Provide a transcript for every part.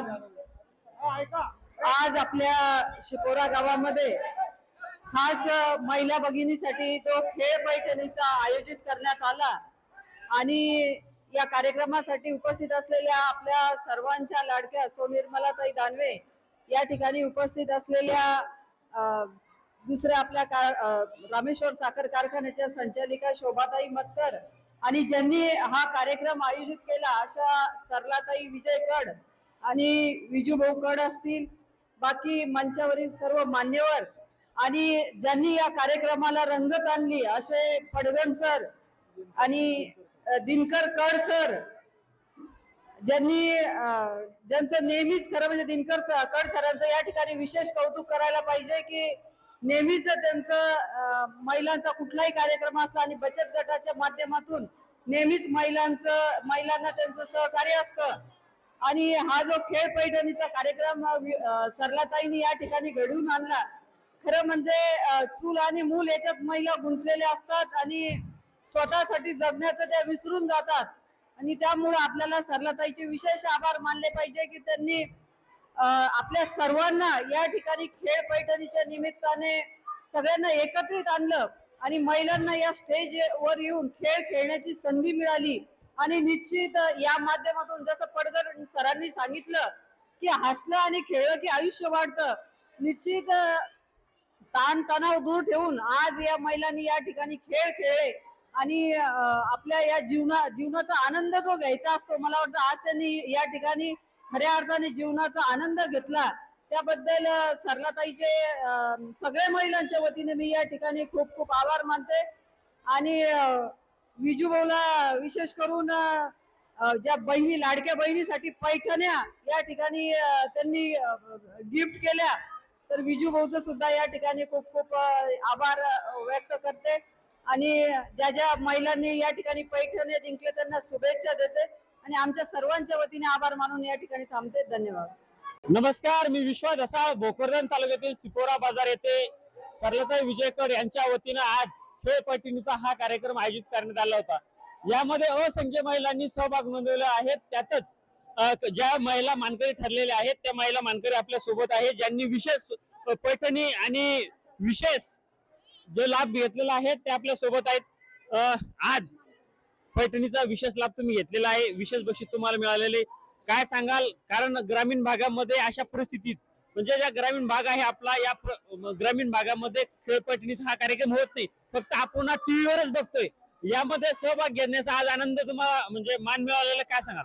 आज आज आपल्या शिपोरा गावामध्ये खास महिला भगिनीसाठी जो खेळ पैठणीचा आयोजित करण्यात आला आणि या कार्यक्रमासाठी उपस्थित असलेल्या आपल्या सर्वांच्या लाडक्या सो निर्मलाताई दानवे या ठिकाणी उपस्थित असलेल्या दुसऱ्या आपल्या रामेश्वर साखर कारखान्याच्या संचालिका शोभाताई मतकर आणि ज्यांनी हा कार्यक्रम आयोजित केला अशा सरलाताई विजय कड आणि विजू भाऊ कड असतील बाकी मंचावरील सर्व मान्यवर आणि ज्यांनी या कार्यक्रमाला रंगत आणली असे फडगण सर आणि दिनकर कड सर ज्यांनी ज्यांचं नेहमीच खरं म्हणजे दिनकर सर कड सरांचं या ठिकाणी विशेष कौतुक करायला पाहिजे की नेहमीच त्यांचं महिलांचा कुठलाही कार्यक्रम असला आणि बचत गटाच्या माध्यमातून नेहमीच महिलांचं महिलांना त्यांचं सहकार्य असतं. आणि हा जो खेळ पैठणीचा कार्यक्रम वि- सरलाताईंनी या ठिकाणी घडवून आणला. खरं म्हणजे चूल आणि मूल याच्यात महिला गुंतलेल्या असतात आणि स्वतःसाठी जगण्याचं त्या विसरून जातात. आणि त्यामुळे आपल्याला सरलाताईचे विशेष आभार मानले पाहिजे की त्यांनी आपल्या सर्वांना या ठिकाणी खेळ पैठणीच्या निमित्ताने सगळ्यांना एकत्रित आणलं आणि महिलांना या स्टेज वर येऊन खेळ खेळण्याची संधी मिळाली. आणि निश्चित या माध्यमातून जसं पडझर सरांनी सांगितलं की हसलं आणि खेळलं की आयुष्य वाढतं निश्चित ताण तणाव दूर ठेवून आज या महिलांनी या ठिकाणी खेळ खेळले आणि आपल्या या जीवना जीवनाचा आनंद जो घ्यायचा असतो मला वाटतं आज त्यांनी या ठिकाणी खऱ्या अर्थाने जीवनाचा आनंद घेतला. त्याबद्दल सरलाताईचे सगळ्या महिलांच्या वतीने मी या ठिकाणी खूप खूप आभार मानते आणि विजूभाऊला विजू भाऊला विशेष करून ज्या बहिणी लाडक्या बहिणीसाठी पैठण्या या ठिकाणी त्यांनी गिफ्ट केल्या. तर विजूभाऊचं सुद्धा या ठिकाणी खूप खूप आभार व्यक्त करते. आणि ज्या ज्या महिलांनी या ठिकाणी पैठण्या जिंकले त्यांना शुभेच्छा देते. आणि आमच्या सर्वांच्या वतीने आभार मानून या ठिकाणी थांबते. धन्यवाद. नमस्कार मी विश्वास असा भोकरदन तालुक्यातील सिपोरा बाजार येथे सरलताई विजयकर यांच्या वतीनं आज खेळ पैठणीचा हा कार्यक्रम आयोजित करण्यात आला होता. यामध्ये असंख्य महिलांनी सहभाग नोंदवले आहेत त्यातच ज्या महिला मानकरी ठरलेल्या आहेत त्या महिला मानकरी आपल्यासोबत आहेत ज्यांनी विशेष पैठणी आणि विशेष जो लाभ घेतलेला आहे ते आपल्यासोबत आहेत. आज पैठणीचा विशेष लाभ तुम्ही घेतलेला आहे. विशेष बक्षीस तुम्हाला मिळालेले काय सांगाल? कारण ग्रामीण भागामध्ये अशा परिस्थितीत म्हणजे ज्या ग्रामीण भाग आहे आपला या ग्रामीण भागामध्ये खेळ पैठणीचा हा कार्यक्रम होत नाही. फक्त आपण टीव्हीवरच बघतोय. यामध्ये सहभाग घेण्याचा आज आनंद तुम्हाला म्हणजे मान मिळालेला काय सांगाल?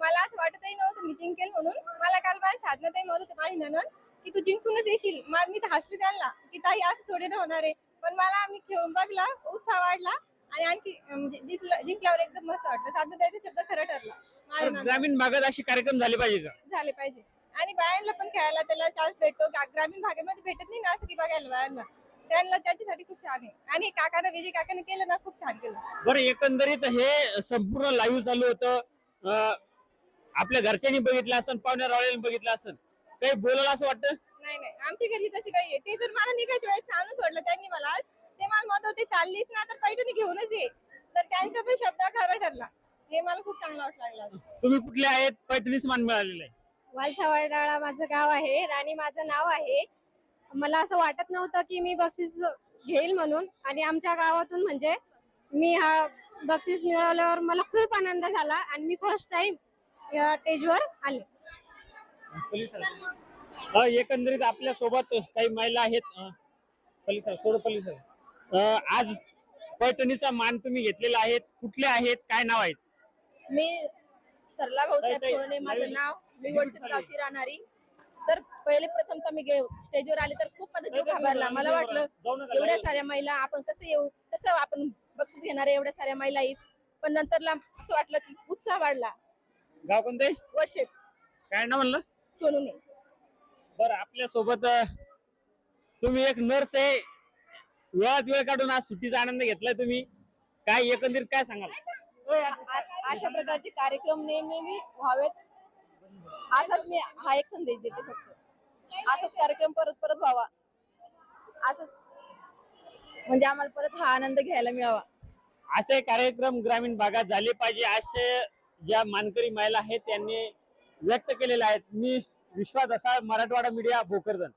मला असं वाटतही नव्हतं मी जिंकेल म्हणून. मला काल माझ्या साधनाताई म्हणत होते माझी ननद की तू जिंकूनच येशील. मग मी तर हसते त्यांना की ताई असं थोडे ना होणार आहे. पण मला मी खेळून बघला उत्साह वाढला. आणि आणखी म्हणजे जिंकलं जिंकल्यावर एकदम मस्त वाटलं. साधनाताईचा शब्द खरं ठरला. ग्रामीण भागात असे कार्यक्रम झाले पाहिजे का? झाले पाहिजे. आणि बायांना पण खेळायला त्याला चान्स भेटतो. गा- ग्रामीण भागामध्ये भेटत नाही ना असं की बघायला बायांना. त्यांना त्याच्यासाठी खूप छान आहे. आणि काकानं विजय काकानं केलं ना खूप छान केलं. बरं एकंदरीत हे संपूर्ण लाईव्ह चालू होतं. अं, आपल्या घरच्यांनी बघितलं असेल पाहुण्या रावळ्यांनी बघितलं असेल काही बोलायला असं वाटतं? नाही नाही. आमची घरची तशी नाहीये ते जर मला निघायच्या वेळेस सांगून सोडलं त्यांनी मला. ते मला म्हणत होते चाललीस ना तर पैठणी घेऊनच ये. तर त्यांचा पण शब्द खरा ठरला. हे मला खूप चांगलं वाटलं लागलं. तुम्ही कुठले आहेत? पैठणीच मान मिळालेलं आहे. वालसावडाळा माझं गाव आहे राणी माझं नाव आहे. मला असं वाटत नव्हतं की मी बक्षीस घेईल म्हणून आणि आमच्या गावातून म्हणजे मी हा बक्षीस मिळवल्यावर मला खूप आनंद झाला आणि मी फर्स्ट टाइम या स्टेजवर आले. अ, एकंदरीत आपल्यासोबत काही महिला आहेत. अ, पलीस- थोडं पलीस अ, आज पैठणीचा मान तुम्ही घेतलेला आहे. कुठले आहेत? काय नाव आहेत? मी सरला भाऊसाहेब ताई, ताई, सोळणे माझं नवीन- नाव मी चालेल. गावची राहणारी. सर पहिले प्रथम तर मी स्टेजवर आले तर खूप माझा जीव घाबरला मला वाटलं एवढ्या साऱ्या महिला आपण कसं येऊ? कसं आपण बक्षीस घेणार एवढ्या साऱ्या महिला आहेत पण नंतरला असं वाटलं की उत्साह वाढला. गाव कोणते वर्षेत काय नाव म्हणलं? सोनूने. बरं आपल्यासोबत तुम्ही एक नर्स आहे. वेळात वेळ काढून आज सुट्टीचा आनंद घेतलाय तुम्ही. काय एकंदरीत काय सांगाल? अशा प्रकारचे कार्यक्रम नेहमी व्हावेत. असाच मी हा एक संदेश देते फक्त. असाच कार्यक्रम परत परत व्हावा. असंच. म्हणजे आम्हाला परत हा आनंद घ्यायला मिळावा. असे कार्यक्रम ग्रामीण भागात झाले पाहिजे असे ज्या मानकरी महिला आहेत त्यांनी व्यक्त केलेले आहेत. मी विश्वास असा मराठवाडा मीडिया भोकरदन.